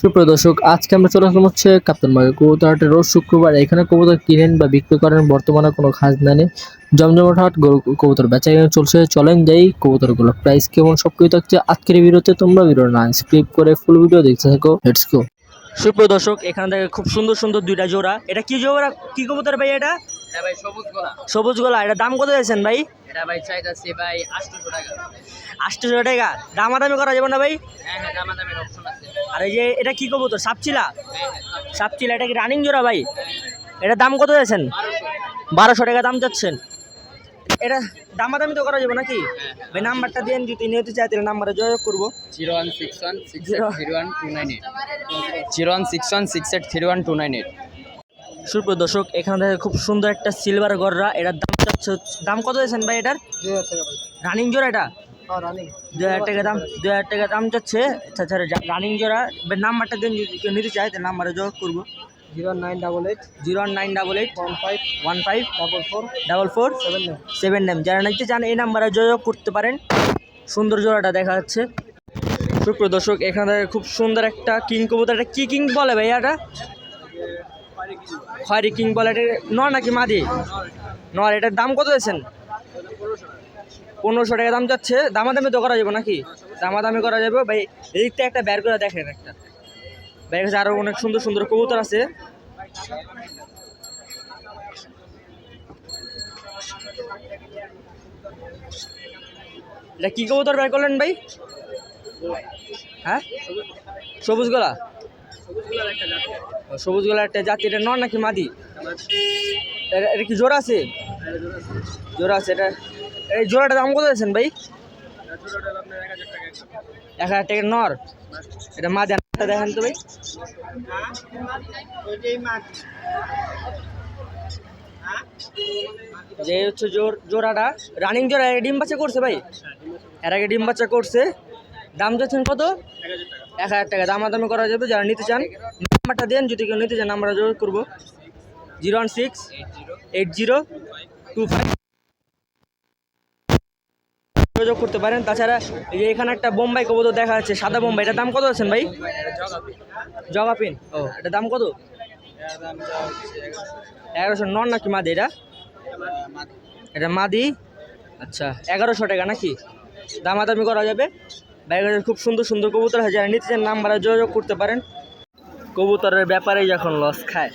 সুপ্রিয় দর্শক, আজকে আমরা চলে আসলাম হচ্ছে কাপ্তান মার্কেট কবুতর হাটে রোজ শুক্রবার। এখানে কবুতর কিনেন বা বিক্রি করেন বর্তমানে কোনো খাজনা নেই। জমজমাট হাট কবুতর বেচা কেনা চলছে। চলেন যাই কবুতরগুলো প্রাইস কেমন সব কিছু থাকছে আজকের ভিডিওতে। তোমরা ভিডিও না স্ক্রিপ করে ফুল ভিডিও দেখতে থাকো। লেটস গো সুপ্রিয় দর্শক, এখানে দেখে খুব সুন্দর সুন্দর দুইটা জোড়া। এটা কি জোড়া? কি কবুতর ভাই এটা? সবুজ গোলা। এটা দাম কত দিয়েছেন ভাই? এটা ভাই চাইতাছি ভাই আটশোশো টাকা। আটশোশো টাকা। দামাদামি করা যাবে না ভাই? হ্যাঁ হ্যাঁ দামা অপশন আছে। আর এই যে এটা কি সাপচিলা? হ্যাঁ হ্যাঁ সাপচিলা। এটা কি রানিং জোড়া ভাই? এটা দাম কত দিয়েছেন টাকা দাম যাচ্ছেন এটা দামাদামি তো করা যাবে নাকি? ভাই নাম্বারটা দিয়ে যদি নিতে চাই তাহলে নাম্বারে যোগাযোগ করব। Zero one six one six three one two nine eight. Zero one six one six eight three one two nine eight. সুপ্রিয় দর্শক এখানে দেখে খুব সুন্দর একটা সিলভার গররা। এটার দাম চাচ্ছে দাম কত দিয়েছেন ভাই এটার? রানিং জোড়া এটা? দু হাজার টাকা দাম দু হাজার টাকা দাম যাচ্ছে আচ্ছা আচ্ছা রানিং জোড়া। নাম্বারটা দিন কেউ নিতে চায় তাহলে নাম্বারে যোগ করব। Zero nine double eight zero nine double eight one five one five double four double four seven nine seven যারা নিতে চান এই নাম্বারে যোগাযোগ করতে পারেন। সুন্দর জোড়াটা দেখা যাচ্ছে। সুপ্রিয় দর্শক এখানে খুব সুন্দর একটা কিং কবুতর। এটা কি কিং বলে ভাই এটা? খয়রি কিং বলে এটা নর নাকি মাদি? নর, এটার দাম কত দিয়েছেন? পনেরোশো টাকা দাম যাচ্ছে। দামাদামি তো করা যাবে নাকি? দামাদামি করা যাবে। ভাই এদিকটা একটা বের করে দেখেন একটা। বের কাছে আরও অনেক সুন্দর সুন্দর কবুতর আছে। এটা কি কবুতর বের করলেন ভাই? হ্যাঁ? সবুজ গলা? সবুজ গলা একটা জাতি। এটা নর নাকি মাদি? এটা কি জোড়া আছে? জোড়া আছে, এটা এই জোড়াটা দাম কত দিয়েছেন ভাই? এক হাজার টাকা নর। এটা মাদি আরেকটা দেখেন তো ভাই। যে হচ্ছে জোর জোড়াটা। রানিং জোড়া ডিম বাচ্চা করছে ভাই? এর আগে ডিম বাচ্চা করছে? দাম যাচ্ছেন কত? এক হাজার টাকা। দামাদামি করা যাবে, যারা নিতে চান, নাম্বারটা দেন, যদি কেউ নিতে চান আমরা যোগাযোগ করব। Zero one six eight zero two five. যোগাযোগ করতে পারেন। তাছাড়া যে এখানে একটা বোম্বাই কবুতর দেখা যাচ্ছে, সাদা বোম্বাই। এটার দাম কত আছেন ভাই? জগাপিন ও, এটার দাম কত? এগারোশো নন নাকি মাদি এটা? এটা মাদি। আচ্ছা এগারোশো টাকা নাকি? দামাদামি করা যাবে? বাইরে খুব সুন্দর সুন্দর কবুতর আছে, যারা নিতে চান নাম্বারে যোগাযোগ করতে পারেন। কবুতরের ব্যাপারেই যখন লস খায়।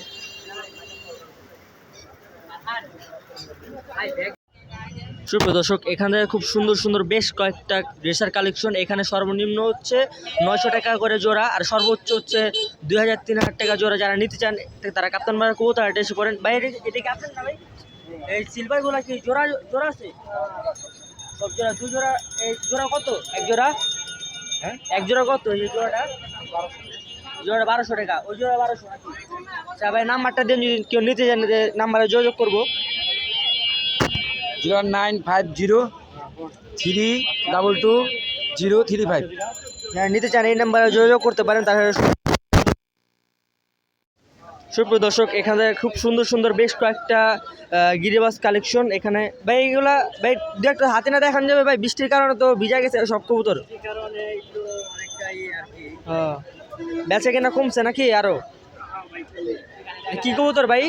সুপ্রিয় দর্শক, এখান থেকে খুব সুন্দর সুন্দর বেশ কয়েকটা ড্রেসার কালেকশন। এখানে সর্বনিম্ন হচ্ছে নয়শো টাকা করে জোড়া আর সর্বোচ্চ হচ্ছে দুই হাজার তিন হাজার টাকা জোড়া যারা নিতে চান তারা কাপ্তান বাজার কবুতর হাটে এসে পড়েন ভাই, এটা এটা কি আপনার না ভাই? এই কি জোড়া জোড়া আছে? সব জোড়া দু জোড়া এই জোড়া কত? এক জোড়া? হ্যাঁ এক জোড়া কত? এই জোড়াটা? জোড়া বারোশো টাকা। ওই জোড়া বারোশো আচ্ছা ভাই নাম্বারটা দিন যদি কেউ নিতে চান যে নাম্বারে যোগাযোগ করব। Zero nine five zero three double two zero three five. যারা নিতে চান এই নাম্বারে যোগাযোগ করতে পারেন তাহলে সুপ্রিয় দর্শক এখানে খুব সুন্দর সুন্দর বেশ কয়েকটা গিরিবাস কালেকশন এখানে। ভাই এগুলা ভাই দু একটা হাতে না দেখানো যাবে ভাই বৃষ্টির কারণে তো ভিজা গেছে সব কবুতর। হ্যাঁ। বেচা কেনা কমছে নাকি আরও? কি কবুতর ভাই?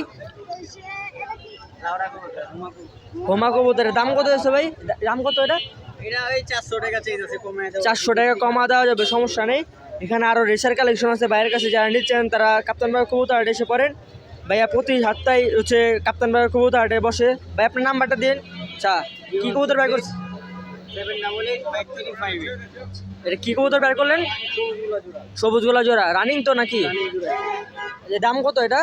হোমা কবুতরের দাম কত আছে ভাই? দাম কত এটা? চারশো টাকা কমে দেওয়া যাবে সমস্যা নেই। এখানে আরও রেসার কালেকশন আছে বাইরের কাছে যারা নিচ্ছেন তারা কাপ্তান ভাই কবুতর হাটে এসে পড়েন। ভাইয়া প্রতি সপ্তাহে হচ্ছে কাপ্তান ভাই কবুতর হাটে বসে। ভাই আপনার নাম্বারটা দিন। আচ্ছা কী কবুতর ভাই করছে? Seven double eight five three five এটা কী কবুতর বের করলেন? সবুজ গোলা জোড়া রানিং তো নাকি? দাম কত এটা?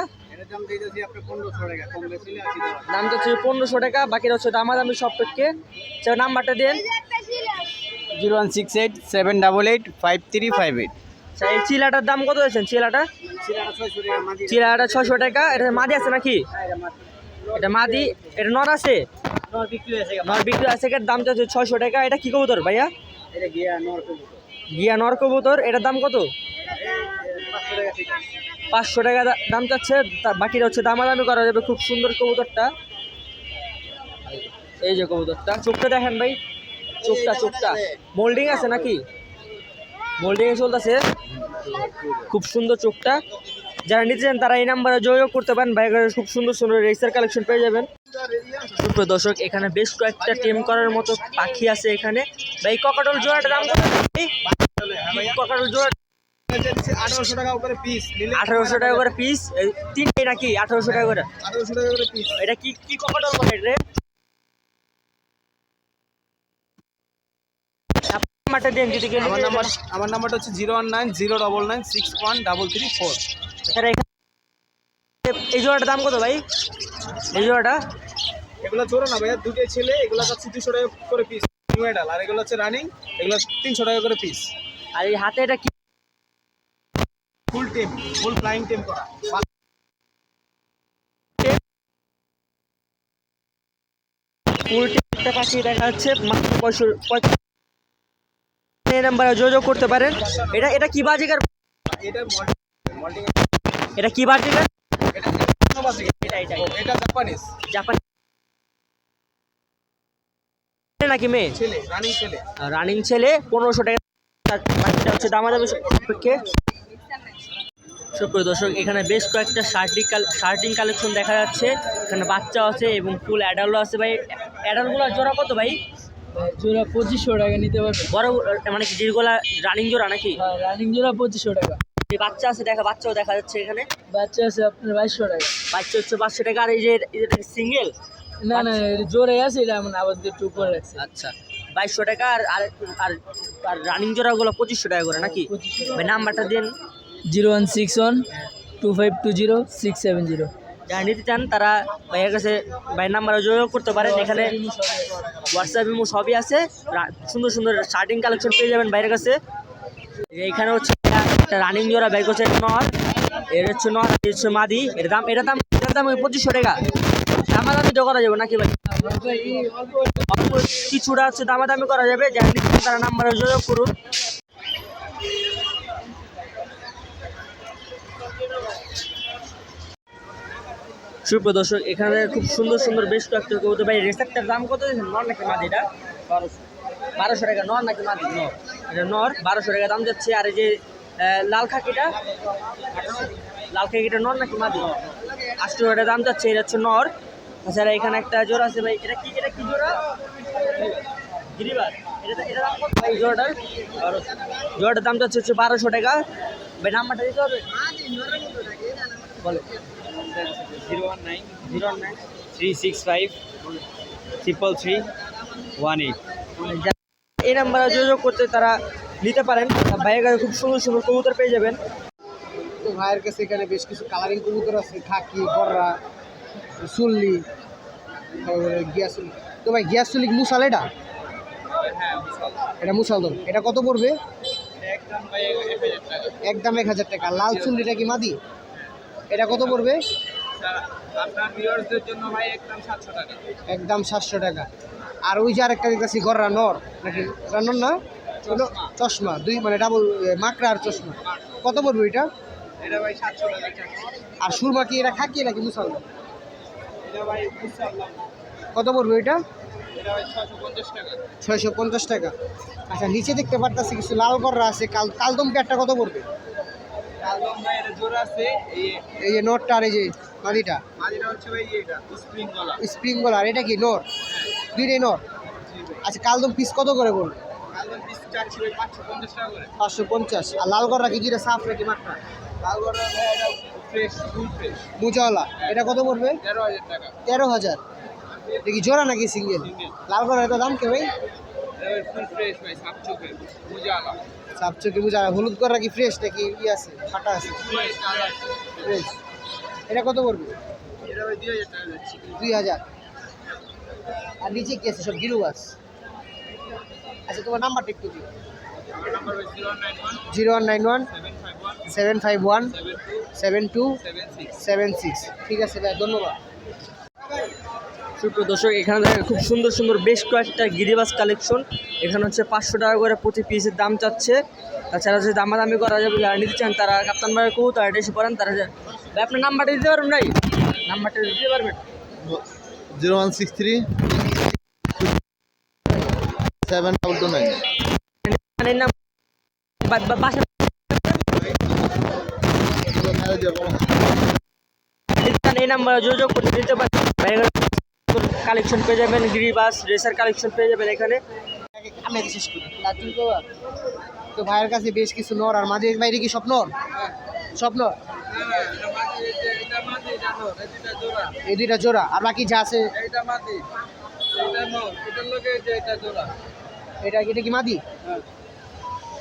দাম তো হচ্ছে পনেরোশো টাকা। বাকিটা হচ্ছে দামাদামি সবপেক্ষে সে নাম্বারটা দিন। Zero one six eight seven double eight five three five eight. আচ্ছা এই চিলাটার দাম কত হয়েছেন চিলাটা? চিলাটা ছশো টাকা এটা মাদি আছে নাকি? এটা মাদি। এটা নর আছে? নর বিক্রি আছে এটার দাম ছয়শো টাকা এটা কি কবুতর ভাইয়া? গিয়া নর কবুতর। এটার দাম কত? পাঁচশো টাকা দাম চাচ্ছে বাকিটা হচ্ছে দামাদামি করা যাবে খুব সুন্দর কবুতরটা। এই যে কবুতরটা চোখটা দেখেন ভাই। চোখটা চোখটা। মোল্ডিং আছে নাকি? মোল্ডিং এ চলতেছে। খুব সুন্দর চোখটা। যারা নিতে চান তারা এই নাম্বারে যোগাযোগ করতে পারেন। বাইকের খুব সুন্দর সুন্দর রেসার কালেকশন পেয়ে যাবেন। সুপ্রিয় দর্শক এখানে বেশ কয়েকটা টিম করার মতো পাখি আছে এখানে। ভাই ককাটল জোড়াটা দাম কত? ককাটল জোড়া আঠারোশো টাকা উপরে পিস আঠারোশো টাকা করে পিস তিনটে নাকি? আঠারোশো টাকা করে? আঠারোশো টাকা করে পিস এটা কি কি ককাটল বলে রে? নাম্বারটা দেন যদি আমার নাম্বার আমার নাম্বারটা হচ্ছে zero one nine zero double nine six one double three four. Sir এই জোড়াটার দাম কত ভাই? এই জোড়াটা? এগুলো চোরো না ভাইয়া দুটো ছেলে এগুলো হচ্ছে দুশো টাকা করে পিস নিউ মেডাল আর এগুলো হচ্ছে রানিং এগুলো তিনশো টাকা করে পিস আর এই হাতে এটা কি ফুল টেম ফুল ফ্লাইং টেম করা ফুল টিপটা পাখি দেখা যাচ্ছে মাত্র পঁয়ষট্টি নাম্বারে যোগাযোগ করতে পারেন এটা এটা কি বাজিকার এটা এটা কি বাজিকার এটা এটা এটা এটা জাপানিজ জাপান নাকি মেয়ে? ছেলে রানিং ছেলে। রানিং ছেলে পনেরোশো টাকা বাকিটা হচ্ছে। দামাদামি সাপেক্ষে সুপ্রিয় দর্শক এখানে বেশ কয়েকটা শার্টিং শার্টিং কালেকশন দেখা যাচ্ছে। এখানে বাচ্চা আছে এবং ফুল অ্যাডাল্টও আছে। ভাই অ্যাডাল্টগুলো জোড়া কত ভাই? জোড়া পঁচিশশো টাকা নিতে পারবে। বড় মানে কি যেগুলা রানিং জোড়া নাকি? হ্যাঁ রানিং জোড়া পঁচিশশো টাকা। বাচ্চা আছে দেখা বাচ্চাও দেখা যাচ্ছে এখানে। বাচ্চা আছে আপনার বাইশশো টাকা। বাচ্চা হচ্ছে পাঁচশো টাকা। আর এই যে সিঙ্গেল না না জোরে আছে এটা এমন আবার একটু উপরে রাখছে। আচ্ছা বাইশশো টাকা আর আর আর আর রানিং জোড়াগুলো পঁচিশশো টাকা করে নাকি? ভাই নাম্বারটা দিন। Zero one six one two five two zero six seven zero. যারা নিতে চান তারা ভাইয়ের কাছে ভাইয়ের নাম্বারে যোগাযোগ করতে পারেন। এখানে হোয়াটসঅ্যাপ ইমো সবই আছে। সুন্দর সুন্দর শার্টিং কালেকশন পেয়ে যাবেন বাইরের কাছে। এইখানে হচ্ছে একটা রানিং জোড়া বাইক হচ্ছে নর। এর হচ্ছে নর এর হচ্ছে মাদি। এর দাম এটার দাম এটার দাম পঁচিশশো টাকা। দামাদামি তো করা যাবে নাকি ভাই? কিছুটা হচ্ছে দামাদামি করা যাবে? চান তারা নাম্বারে যোগাযোগ করুন। সুপ্রিয় দর্শক, এখানে খুব সুন্দর সুন্দর বেশ কয়েকটা কবুতর। ভাই, রেসারটার দাম কত দিয়েছেন? নর নাকি মাদি এটা? বারোশো। টাকা, নর নাকি মাদি? নর। এটা নর, বারোশো টাকা দাম যাচ্ছে। আর এই যে লাল খাকিটা? লাল খাকিটা নর নাকি মাদি? আটশো দাম যাচ্ছে, এটা হচ্ছে নর। তাছাড়া এখানে একটা জোড়া আছে ভাই, এটা কি এটা কি জোড়া? গিরিবার এটা এটা ভাই জোড়াটার? জোড়াটার দাম হচ্ছে বারোশো টাকা। Zero zero three six five three one eight এই নাম্বারে যোগাযোগ করতে তারা নিতে পারেন। ভাইয়ের কাছে খুব সুন্দর সুন্দর কবুতর পেয়ে যাবেন। ভাইয়ের কাছে এখানে বেশ কিছু কালারিং কবুতর আছে, খাকি গররা সুল্লি তারপরে গিয়াসুলি তো ভাই গিয়াসুলি মুসাল এটা? এটা মুসাল তো এটা কত পড়বে? একদম এক হাজার টাকা। লাল চুল্লিটা কি মাদি? এটা কত পড়বে? একদম সাতশো টাকা। আর ওই যে আরেকটা দেখতেছি গররা নর। নাকি? রান্নর না? চশমা। দুই মানে ডাবল মাকড়া আর চশমা। কত পড়বে ওইটা? আর সুরমা কি এটা খাকি নাকি মুসলমান কত পড়বে এটা? ছয়শো পঞ্চাশ টাকা। আচ্ছা নিচে দেখতে পারতাছি কিছু লাল কররা আছে। কাল কালদম প্যাটটা কত পড়বে? এই যে নোটটা আর এই যে মাদিটা? স্প্রিং গলার এটা কি নোট? দুইটাই নোট? আচ্ছা কালদম পিস কত করে পড়বে? পাঁচশো পঞ্চাশ আর লাল কররা কি দুইটা সাফ নাকি মাঠটা? মুচাওয়ালা এটা কত পড়বে? তেরো হাজার এটা কি জোড়া নাকি সিঙ্গেল লাল করার এত দাম কে ভাই? সাপচকে বুঝা হলুদ করা কি ফ্রেশ নাকি ই আছে ফাটা আছে? ফ্রেশ এটা কত পড়বে? দুই হাজার আর নিচে কি আছে সব গিরুবাস আচ্ছা তোমার নাম্বারটা একটু দিও। Zero one nine one seven five one seven two seven six. ঠিক আছে ভাই ধন্যবাদ। সুপ্রিয় দর্শক এখানে দেখেন খুব সুন্দর সুন্দর বেশ কয়েকটা গিরিবাস কালেকশন। এখানে হচ্ছে পাঁচশো টাকা করে প্রতি পিসের দাম চাচ্ছে। তাছাড়া যদি দামাদামি করা যাবে যারা নিতে চান তারা কাপ্তান ভাই কৌ তারা এসে পড়েন তারা যে- ভাই আপনার নাম্বারটা দিতে পারবেন ভাই? নাম্বারটা দিতে পারবেন? Zero one six three seven double two nine. Collection পেয়ে যাবেন গিরিবাস রেসার কালেকশন পেয়ে যাবেন এখানে। তো ভাইয়ের কাছে বেশ কিছু নর আর মাঝে বাইরে কি সব নর সব এই দুইটা জোড়া। আর বাকি যা আছে? এটা এটা কি মাদি?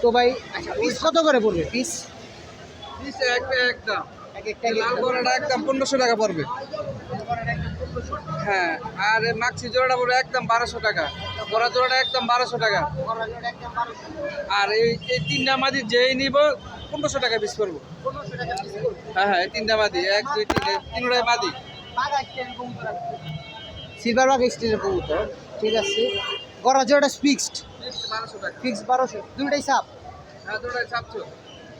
তো ভাই আচ্ছা পিস কত করে পড়বে? পিস পিস এক একটা এক একটা একদম পনেরোশো টাকা পড়বে। হ্যাঁ আর মাক্সি জোড়াটা পড়বে একদম বারোশো টাকা। বড়া জোড়াটা একদম বারোশো টাকা। আর এই এই তিনটা মাদি যেই নিব পনেরোশো টাকা পিস করব হ্যাঁ হ্যাঁ তিনটা মাদি এক দুই তিন এই তিনটাই মাদি। সিলভার বাগ স্টিলের কবুতর ঠিক আছে। গড়া জোড়াটা ফিক্সড বারোশো বারোশো। দুটাই সাপ। হ্যাঁ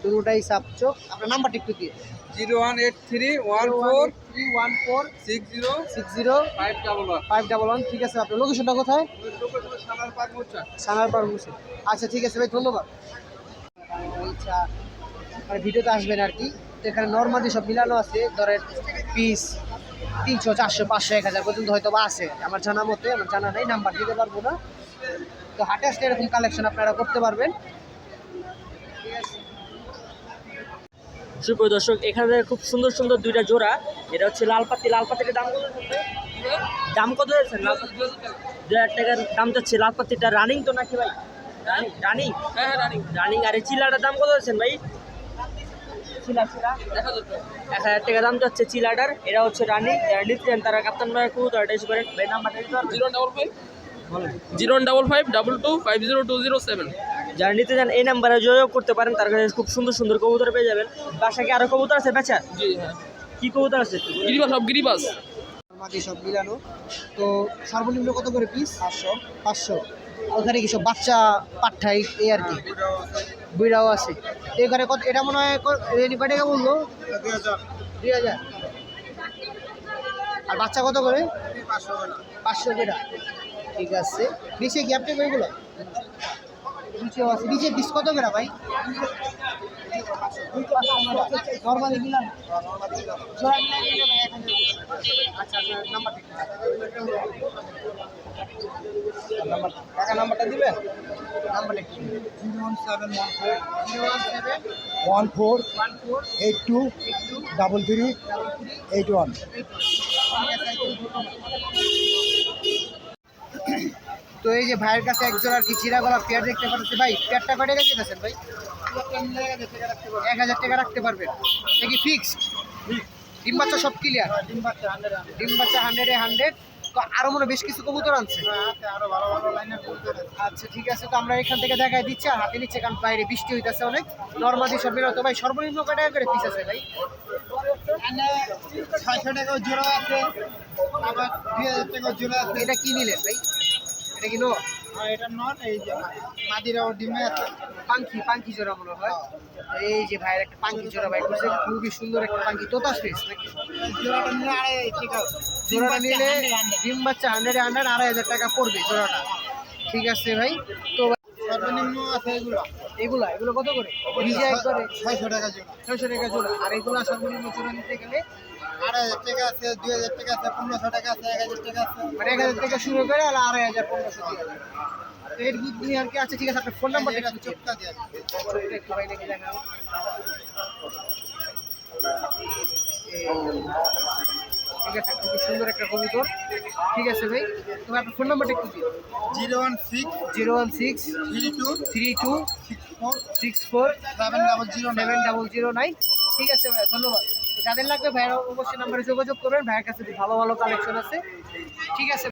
দুটাই সাপ চোখ। আপনার নাম্বারটা একটু দিয়ে zero one eight three one four three one four six zero six zero five double one. Five double one. ঠিক আছে আপনার লোকেশনটা কোথায়? সানার পার আচ্ছা ঠিক আছে ভাই ধন্যবাদ। আচ্ছা মানে ভিডিওতে আসবেন আর কি। তো এখানে নর্মালি সব মিলানো আছে। ধরেন পিস তিনশো চারশো পাঁচশো এক হাজার পর্যন্ত হয়তো বা আছে। আমার জানা মতে আমার জানা নেই নাম্বার দিতে পারব না। তো হাটে আসলে এরকম কালেকশন আপনারা করতে পারবেন। সুপ্রিয় দর্শক এখানে খুব সুন্দর সুন্দর দুইটা জোড়া। এটা হচ্ছে লাল পাতি। লাল পাতির দাম কত দাম কত লাল দু হাজার টাকার দাম যাচ্ছে। লাল পাতিটা রানিং তো নাকি ভাই? রানিং হ্যাঁ রানিং রানিং আর এই চিলাটার দাম কত যাচ্ছেন ভাই? চিলা চিলা? এক হাজার টাকা। দাম যাচ্ছে চিলাটার। এটা হচ্ছে রানিং যারা নিচ্ছেন তারা কাপ্তান ভাই নাম্বারটা zero double five. Zero double five double two five zero two zero seven. যারা নিতে চান এই নাম্বারে যোগাযোগ করতে পারেন তার কাছে খুব সুন্দর সুন্দর কবুতর পেয়ে যাবেন। বাসায় কি আরও কবুতর আছে বেচা জি হ্যাঁ। কি কবুতর আছে গিরিবাস সব গিরিবাস। মাটি সব মিলানো তো সর্বনিম্ন কত করে পিস পাঁচশো। পাঁচশো। ওখানে কি সব বাচ্চা পাঠাই এই আর কি? বুড়াও আছে। এখানে কত এটা মনে হয় ক- রেডি কয় টাকা বলল? দুই হাজার। আর বাচ্চা কত করে? পাঁচশো। টাকা ঠিক আছে। নিচে কি আপনি ওইগুলো নিচেও আছে। নিচে পিস কত করে ভাই? নর্মালি আচ্ছা নাম্বার টাকা নাম্বারটা দিবেন? Number zero one seven one four zero one seven one four one four eight two double three eight one. তো এই যে ভাইয়ের কাছে একজন আর কি চিরা গলা পেয়ার দেখতে পাচ্ছি। ভাই পেয়ারটা কয় টাকা দিতেছেন ভাই? এক হাজার টাকা রাখতে পারবেন। এটা কি ফিক্সড ডিম বাচ্চা সব ক্লিয়ার ডিম বাচ্চা হান্ড্রেডে হান্ড্রেড তো আরও মনে বেশ কিছু কবুতর আনছে। আচ্ছা ঠিক আছে তো আমরা এখান থেকে দেখাই দিচ্ছি আর হাতে নিচ্ছে কারণ বাইরে বৃষ্টি হইতেছে অনেক। নর্মালি সব মিলত ভাই সর্বনিম্ন কয় টাকা করে পিস আছে ভাই? ছয়শো টাকা জোড়া আছে। আবার দুই হাজার টাকা জোড়া আছে। এটা কি নিলেন ভাই? এটা কি নো আর এটা নট এই যে মাদিরাও ডিমে আছে। পাঙ্কি পাঙ্কি জোড়া মনে হয়। এই যে ভাইয়ের একটা পাঙ্কি জোড়া ভাই করছে খুবই সুন্দর একটা পাঙ্কি। তোতা স্পেস নাকি? জোড়াটা নিয়ে আড়াই টাকা জোড়াটা নিলে ডিম বাচ্চা হান্ড্রেড হান্ড্রেড আড়াই হাজার টাকা পড়বে জোড়াটা। ঠিক আছে ভাই। তো সর্বনিম্ন আছে এগুলো। এগুলা এগুলো কত করে? নিজে ছয়শো টাকা জোড়া। ছয়শো টাকা জোড়া। আর এগুলা সর্বনিম্ন জোড়া নিতে গেলে আড়াই হাজার টাকা আছে দুই হাজার টাকা আছে পনেরোশো টাকা আছে এক হাজার টাকা আছে। মানে এক হাজার শুরু করে আর আড়াই হাজার পনেরোশো এর বুদ্ধি আর কি আছে? ঠিক আছে আপনার ফোন নাম্বারটা একটু চোখটা দিয়ে একটু ঠিক আছে খুবই সুন্দর একটা কবুতর ঠিক আছে ভাই তবে আপনার ফোন নাম্বারটা একটু দিন zero one six zero one six three two three two six four six four seven double zero seven double zero nine. ঠিক আছে ভাই ধন্যবাদ। যাদের লাগবে ভাইয়ের অবশ্যই নাম্বারে যোগাযোগ করবেন। ভাইয়ের কাছে ভালো ভালো কালেকশন আছে। ঠিক আছে।